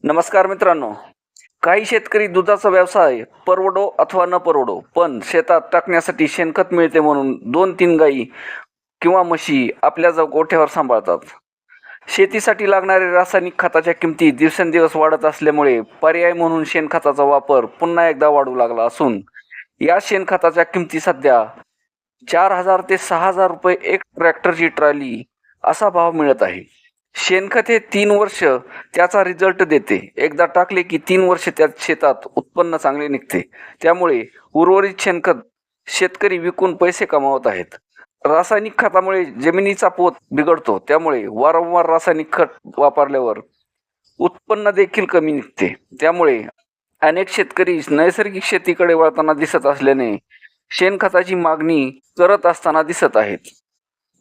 नमस्कार मित्रांनो. काही शेतकरी दुधाचा व्यवसाय परवडो अथवा न परवडो पण शेतात टाकण्यासाठी शेणखत मिळते म्हणून दोन तीन गाई किंवा म्हशी आपल्या गोठ्यावर सांभाळतात. शेतीसाठी लागणारे रासायनिक खताच्या किमती दिवसेंदिवस वाढत असल्यामुळे पर्याय म्हणून शेणखताचा वापर पुन्हा एकदा वाढू लागला असून या शेणखताच्या किमती सध्या चार हजार ते सहा हजार रुपये एक ट्रॅक्टरची ट्रॉली असा भाव मिळत आहे. शेणखत हे तीन वर्ष त्याचा रिझल्ट देते. एकदा टाकले की तीन वर्ष त्या शेतात उत्पन्न चांगले निघते. त्यामुळे उर्वरित शेणखत शेतकरी विकून पैसे कमावत आहेत. रासायनिक खतामुळे जमिनीचा पोत बिघडतो. त्यामुळे वारंवार रासायनिक खत वापरल्यावर उत्पन्न देखील कमी निघते. त्यामुळे अनेक शेतकरी नैसर्गिक शेतीकडे वळताना दिसत असल्याने शेणखताची मागणी करत असताना दिसत आहेत.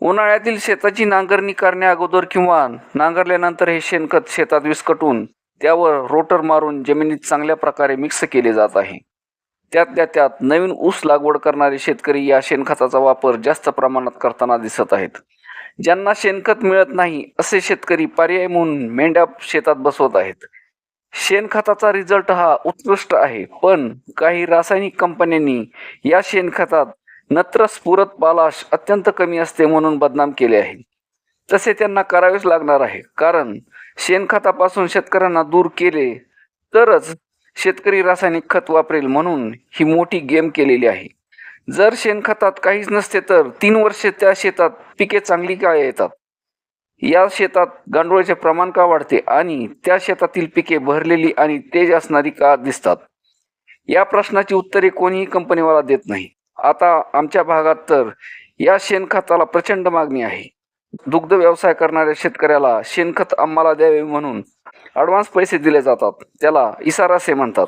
उन्हाळ्यातील शेताची नांगरणी करण्या अगोदर किंवा नांगरल्यानंतर हे शेणखत शेतात विस्कटून त्यावर रोटर मारून जमिनीत चांगल्या प्रकारे मिक्स केले जात आहे. त्यातल्या त्यात नवीन ऊस लागवड करणारे शेतकरी या शेणखताचा वापर जास्त प्रमाणात करताना दिसत आहेत. ज्यांना शेणखत मिळत नाही असे शेतकरी पर्याय म्हणून मेंढ्या शेतात बसवत आहेत. शेणखताचा रिझल्ट हा उत्कृष्ट आहे पण काही रासायनिक कंपन्यांनी या शेणखतात नत्र स्फुरत पालाश अत्यंत कमी असते म्हणून बदनाम केले आहे. तसे त्यांना करावेच लागणार आहे. कारण शेणखतापासून शेतकऱ्यांना दूर केले तरच शेतकरी रासायनिक खत वापरेल म्हणून ही मोठी गेम केलेली आहे. जर शेणखतात काहीच नसते तर तीन वर्षे त्या शेतात पिके चांगली का येतात? या शेतात गांडोळाचे प्रमाण का वाढते आणि त्या शेतातील पिके भरलेली आणि तेज असणारी का दिसतात? या प्रश्नाची उत्तरे कोणीही कंपनीवाला देत नाही. आता आमच्या भागात तर या शेणखताला प्रचंड मागणी आहे. दुग्ध व्यवसाय करणाऱ्या शेतकऱ्याला शेणखत आम्हाला द्यावे म्हणून ॲडव्हान्स पैसे दिले जातात. त्याला इसारासे म्हणतात.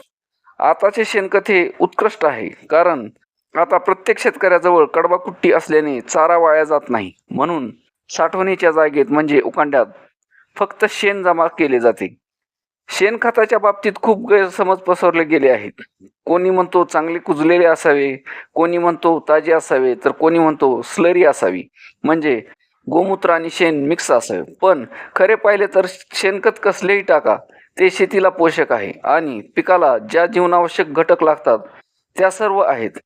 आताचे शेणखत हे उत्कृष्ट आहे. कारण आता प्रत्येक शेतकऱ्याजवळ कडबाकुट्टी असल्याने चारा वाया जात नाही. म्हणून साठवणीच्या जागेत म्हणजे उकांड्यात फक्त शेण जमा केले जाते. शेणखताच्या बाबतीत खूप गैरसमज पसरले गेले आहेत. कोणी म्हणतो चांगले कुजलेले असावे कोणी म्हणतो ताजे असावे तर कोणी म्हणतो स्लरी असावी. म्हणजे गोमूत्र आणि शेण मिक्स असावे. पण खरे पाहिले तर शेणखत कसलेही टाका ते शेतीला पोषक आहे आणि पिकाला ज्या जीवनावश्यक घटक लागतात त्या सर्व आहेत.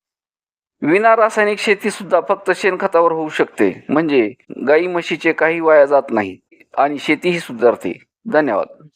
विना रासायनिक शेती सुद्धा फक्त शेणखतावर होऊ शकते. म्हणजे गाई म्हशीचे काही वाया जात नाही आणि शेतीही सुधारते. धन्यवाद.